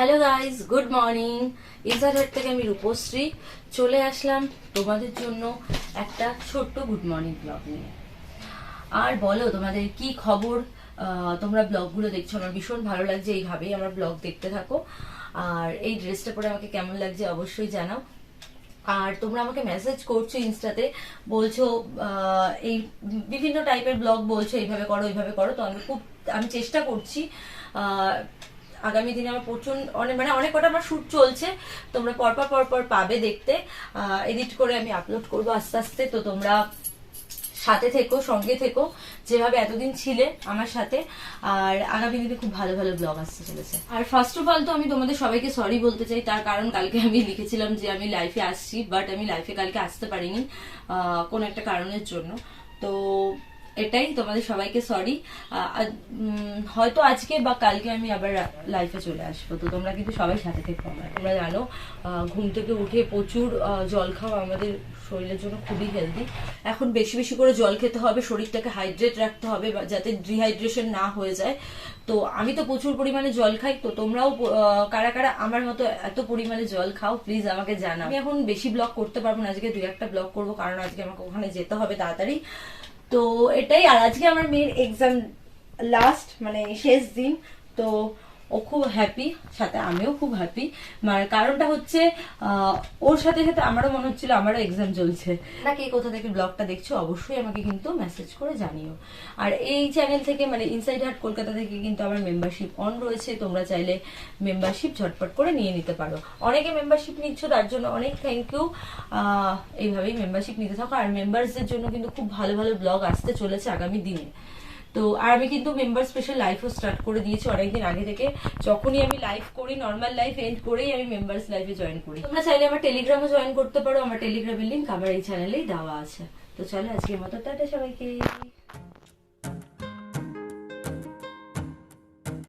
Hello guys good morning ইজারহাট থেকে আমি রূপশ্রী চলে আসলাম তোমাদের জন্য একটা ছোট্ট গুড মর্নিং ব্লগ নিয়ে। আর বলো, তোমাদের কি খবর? তোমরা ব্লগগুলো দেখছ? আমার ভীষণ ভালো লাগছে এইভাবেই আমার ব্লগ দেখতে থাকো। আর এই ড্রেসটা পরে আমাকে কেমন লাগছে অবশ্যই জানাও। আর তোমরা আমাকে মেসেজ করছ ইনস্টাতে, বলছো এই বিভিন্ন টাইপের ব্লগ বলছো, এইভাবে করো এইভাবে করো। তো আমি খুব, আমি চেষ্টা করছি আগামী দিনে আমার প্রচুর অনেক মানে অনেক কটা আমার শ্যুট চলছে, তোমরা পরপর পরপর পাবে দেখতে। এডিট করে আমি আপলোড করব আস্তে আস্তে, তো তোমরা সাথে থেকো, সঙ্গে থেকো, যেভাবে এতদিন ছিলে আমার সাথে। আর আগামী দিনে খুব ভালো ভালো ব্লগ আসতে চলেছে। আর ফার্স্ট অফ অল তো আমি তোমাদের সবাইকে সরি বলতে চাই, তার কারণ কালকে আমি লিখেছিলাম যে আমি লাইফে আসছি বাট আমি লাইফে কালকে আসতে পারিনি কোনো একটা কারণের জন্য। তো এটাই, তোমাদের সবাইকে সরি হয়তো আজকে বা কালকে আমি আবার লাইফে চলে আসব। তো তোমরা কিন্তু সবাই সাথে থেকে আমার। তোমরা জানো ঘুম থেকে উঠে প্রচুর জল খাওয়া আমাদের শরীরের জন্য খুবই হেলদি এখন বেশি বেশি করে জল খেতে হবে, শরীরটাকে হাইড্রেট রাখতে হবে যাতে ডিহাইড্রেশন না হয়ে যায়। তো আমি তো প্রচুর পরিমাণে জল খাই, তো তোমরাও কারা কারা আমার মতো এত পরিমাণে জল খাও প্লিজ আমাকে জানাও। আমি এখন বেশি ব্লগ করতে পারব না, আজকে দুই একটা ব্লগ করব, কারণ আজকে আমাকে ওখানে যেতে হবে তাড়াতাড়ি। তো এটাই আর আজকে আমার মেয়ের এক্সাম লাস্ট মানে শেষ দিন তো ও খুব হ্যাপি সাথে আমিও খুব হ্যাপি মানে কারণটা হচ্ছে ওর সাথে সাথে আমারও মনে হচ্ছিল আমারও এক্সাম চলছে। না কে কোথা থেকে ব্লগটা দেখছ, অবশ্যই আমাকে কিন্তু মেসেজ করে জানিও। আর এই চ্যানেল থেকে মানে ইনসাইড হার্ট কলকাতা থেকে কিন্তু আমার মেম্বারশিপ অন রয়েছে, তোমরা চাইলে মেম্বারশিপ ঝটপট করে নিয়ে নিতে পারো। অনেকে মেম্বারশিপ নিচ্ছ, তার জন্য অনেক থ্যাংক ইউ এইভাবেই মেম্বারশিপ নিতে থাকো। আর মেম্বারসদের জন্য কিন্তু খুব ভালো ভালো ব্লগ আসতে চলেছে আগামী দিনে। তো আর আমি কিন্তু মেম্বার স্পেশাল লাইফও স্টার্ট করে দিয়েছি অনেকদিন আগে থেকে। যখনই আমি লাইভ করি নর্মাল লাইফ এন্ড করেই আমি মেম্বার্স লাইফে জয়েন করি। তোমরা চাইলে আমার টেলিগ্রামও জয়েন করতে পারো, আমার টেলিগ্রামের লিঙ্ক আমার এই চ্যানেলেই দেওয়া আছে। তো চলো আজকের মতো, টাটা সবাইকে।